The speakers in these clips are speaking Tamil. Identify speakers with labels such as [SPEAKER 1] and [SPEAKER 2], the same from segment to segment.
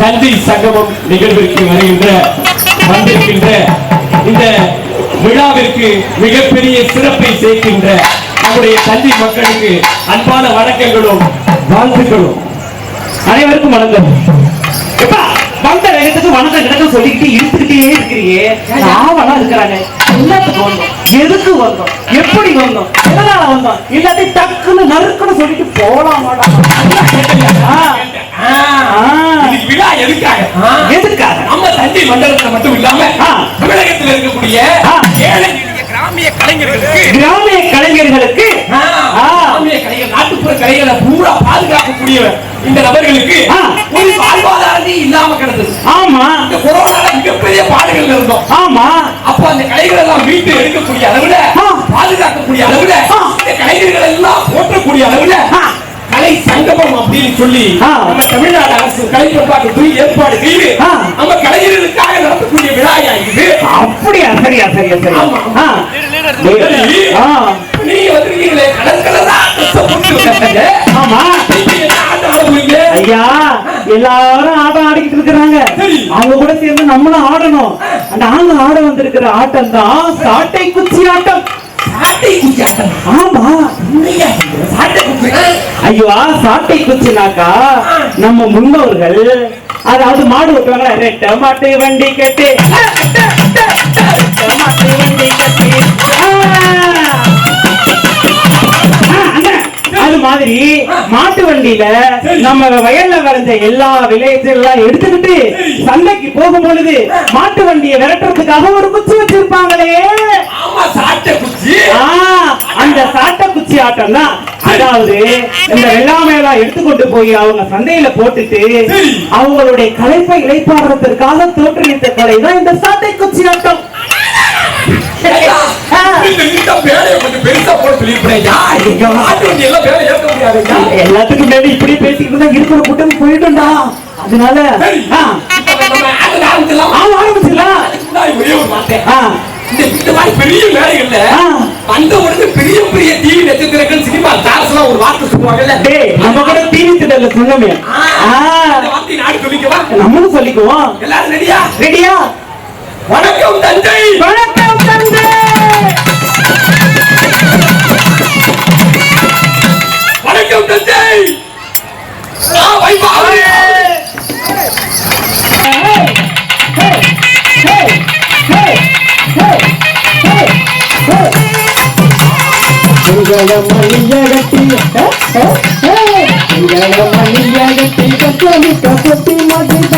[SPEAKER 1] தந்தை சங்கமம் நிகழ்விற்கு வருகின்ற வந்திருக்கின்ற இந்த விழாவிற்கு மிகப்பெரிய சிறப்பை சேர்க்கின்ற நம்முடைய தந்தை மக்களுக்கு அன்பான வணக்கங்களும் வாழ்த்துக்களும்.
[SPEAKER 2] அனைவருக்கும் வணக்கம். வந்த வேகத்துக்கு வணக்கம் கிடக்க சொல்லிக்கிட்டு இருந்துகிட்டே இருக்கிறியே. ஆவலா இருக்கிறாங்க? எல்லாத்துக்கும் வந்தோம். எதுக்கு வந்தோம்? எப்படி வந்தோம்? எதனால வந்தோம்? எல்லாத்தையும் டக்குன்னு நறுக்குன்னு சொல்லிட்டு போலாமாடா.
[SPEAKER 1] எதுக்காக
[SPEAKER 2] எதுக்காக
[SPEAKER 1] நம்ம தஞ்சை மண்டலத்துல மட்டும் இல்லாம. தமிழகத்தில் இருக்கக்கூடிய. ஏழை கிராமிய கலைஞர்களுக்கு
[SPEAKER 2] கிராமிய கலைஞர்களுக்கு.
[SPEAKER 1] கிராமிய கலைஞர் நாட்டுப்புற கலைகளை பூரா பாதுகாக்கக்கூடிய இந்த நபர்களுக்கு. ஒரு வாழ்வாதாரமே இல்லாம கிடந்தது
[SPEAKER 2] ஆமா
[SPEAKER 1] இந்த கொரோனால மிகப்பெரிய பாடுகள் இருந்தோம்
[SPEAKER 2] ஆமா
[SPEAKER 1] அப்ப அந்த கலைகளை எல்லாம் மீட்டு எடுக்கக்கூடிய அளவுல. பாதுகாக்கக்கூடிய அளவுல. இந்த கலைஞர்கள் எல்லாம் போற்றக்கூடிய அளவுல. கலை சங்கமம் அப்படின்னு சொல்லி. நம்ம தமிழ்நாடு அரசு கலை பண்பாட்டுத்துறை ஏற்பாடு செய்து. நம்ம கலைஞர்களுக்காக நடத்தக்கூடிய விழாயா இது
[SPEAKER 2] அப்படியா சரியா சரியா சரியா
[SPEAKER 1] வந்திருக்கீங்களே.
[SPEAKER 2] ஆமா? ஐயா எல்லாரும் ஆட்டம் ஆடிக்கிட்டு இருக்கிறாங்க. அவங்க கூட சேர்ந்து நம்மளும் ஆடணும் நாங்க ஆட வந்திருக்கிற ஆட்டம் தான் சாட்டை குச்சி ஆட்டம்
[SPEAKER 1] சாட்டை குச்சி ஆட்டம்.
[SPEAKER 2] ஆமா
[SPEAKER 1] உண்மையா சொல்றேன். சாட்டை குச்சி.
[SPEAKER 2] ஐயோ சாட்டை குச்சினாக்கா நம்ம முன்னோர்கள் அதாவது மாடு ஓட்டுவாங்களா மாட்டு வண்டி கட்டு மாட்டு வண்டி மாட்டு வண்டியில நம்ம வயல்ல விளைஞ்ச எல்லா விளைச்செல்லாம் எடுத்துக்கிட்டு சந்தைக்கு போகும் பொழுது மாட்டு வண்டியை விரட்டுறதுக்காக ஒரு குச்சி வச்சிருப்பாங்களே. அந்த சாட்டை குச்சி ஆட்டம் தான் அதாவது இந்த வெள்ளாமையெல்லாம் எடுத்துக்கொண்டு போய் அவங்க சந்தையில போட்டுட்டு. அவங்களுடைய கலைப்பை இழைப்பாடுறதற்காக தோற்றுவித்த கலை தான் இந்த சாட்டை குச்சி ஆட்டம்.
[SPEAKER 1] இந்த வேலையை கொஞ்சம் பெருசா போட இங்க மாட்டு வண்டி எல்லாம் வேலை ஏற்க முடியாது.
[SPEAKER 2] எல்லாத்துக்கும் மேல இப்படி பேசிக்கிட்டு தான் இருக்கிற கூட்டம் போயிட்டோம்டா அதனால
[SPEAKER 1] ஆரம்பிச்சிடலாம். ஒரே ஒரு வார்த்தை. இந்த மாதிரி பெரிய வேலைகள்ல
[SPEAKER 2] ஆ.
[SPEAKER 1] வந்த உடனே பெரிய பெரிய டிவி நட்சத்திரங்கள் சினிமா ஸ்டார்ஸ் எல்லாம் ஒரு வார்த்தை சொல்லுவாங்கல்ல.
[SPEAKER 2] டேய் நம்ம கூட டிவி திடல்ல சொன்னோமே.
[SPEAKER 1] அந்த வார்த்தையை நாடு சொல்லிக்கவா?
[SPEAKER 2] நம்மளும் சொல்லிக்குவோம்.
[SPEAKER 1] எல்லாரும் ரெடியா
[SPEAKER 2] ரெடியா
[SPEAKER 1] வணக்கம் தஞ்சை
[SPEAKER 2] வணக்கம் தந்தை.
[SPEAKER 3] மல்லியகட்டி கட்டி கட்டி மாதிரி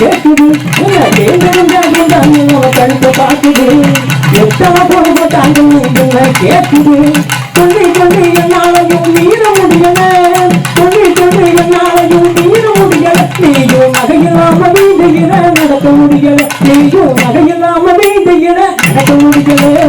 [SPEAKER 3] என்ன கேட்குது வேண்டிருந்த சொந்தங்களோ கழுத்த பார்க்குது. எத்தனை போட்டாங்க என்ன கேட்குது. சொல்லி சொல்லி என்னாலையும் மீற முடியல. சொல்லி சொல்லி என்னாலையும் மீற முடியல. நீயும் நகையில்லாம வீதையில நடக்க முடியல. நீயும் நகையில்லாம வீதையில நடக்க முடியல.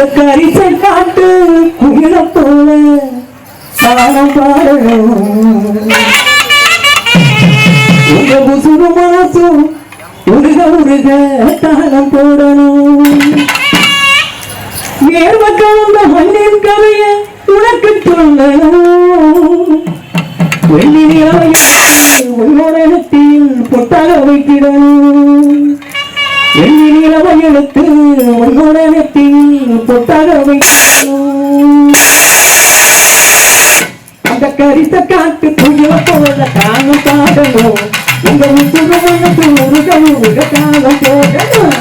[SPEAKER 3] அந்த கரிசை காட்டு குயில போல தானம் பாடணும். உங்க முசுறு மனசும் உருக உருக தானம் போடணும். நேர்வ கலந்த மண்ணின் கதைய உனக்கு சொல்லணும். வெள்ளி நிலவையில் உன்னோட இடத்தில் பொட்டாக வைக்கிறோம் வெள்ளி நிலவை எடுத்து உன்னோட நெத்தியில் பொட்டாக அந்த கரித்த காட்டு புயல போல காணும் பாடணும் உங்க உசுரவனுக்கு உருக உருக காலம் போடணும்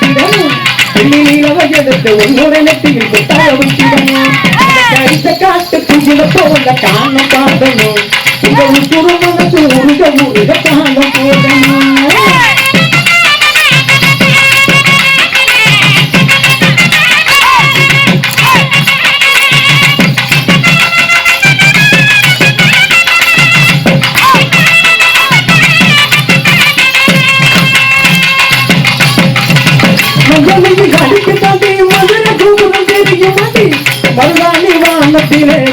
[SPEAKER 3] கொட்டாக வைத்திடணும் வெள்ளி நீலவை எடுத்து உன்னோட நெத்தியில் கொட்டாக வைத்திடணும் அந்த காட்டு போல பாடணும் உருக உருக போடணும் tiene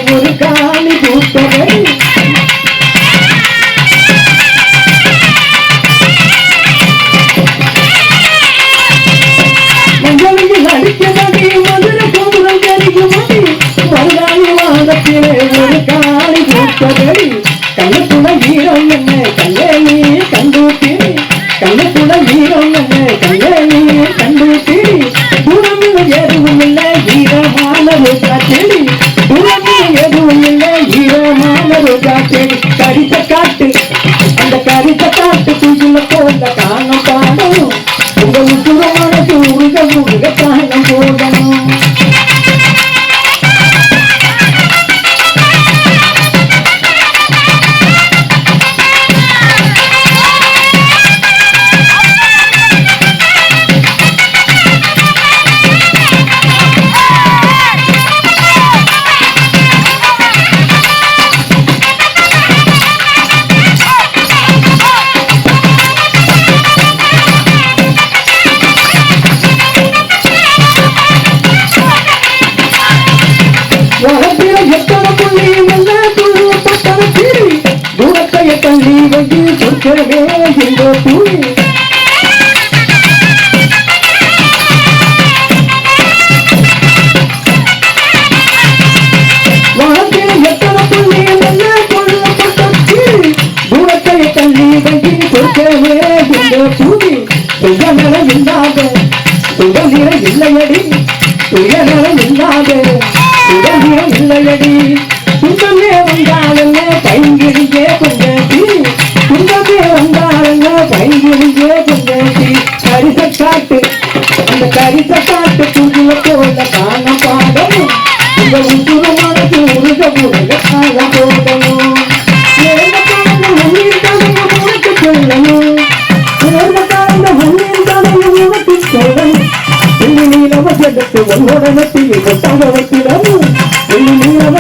[SPEAKER 3] i ready. ஜெகத்து உன்னோட நெத்தியில் ஒட்டாக வைக்கிறோம் வெள்ளி நீலம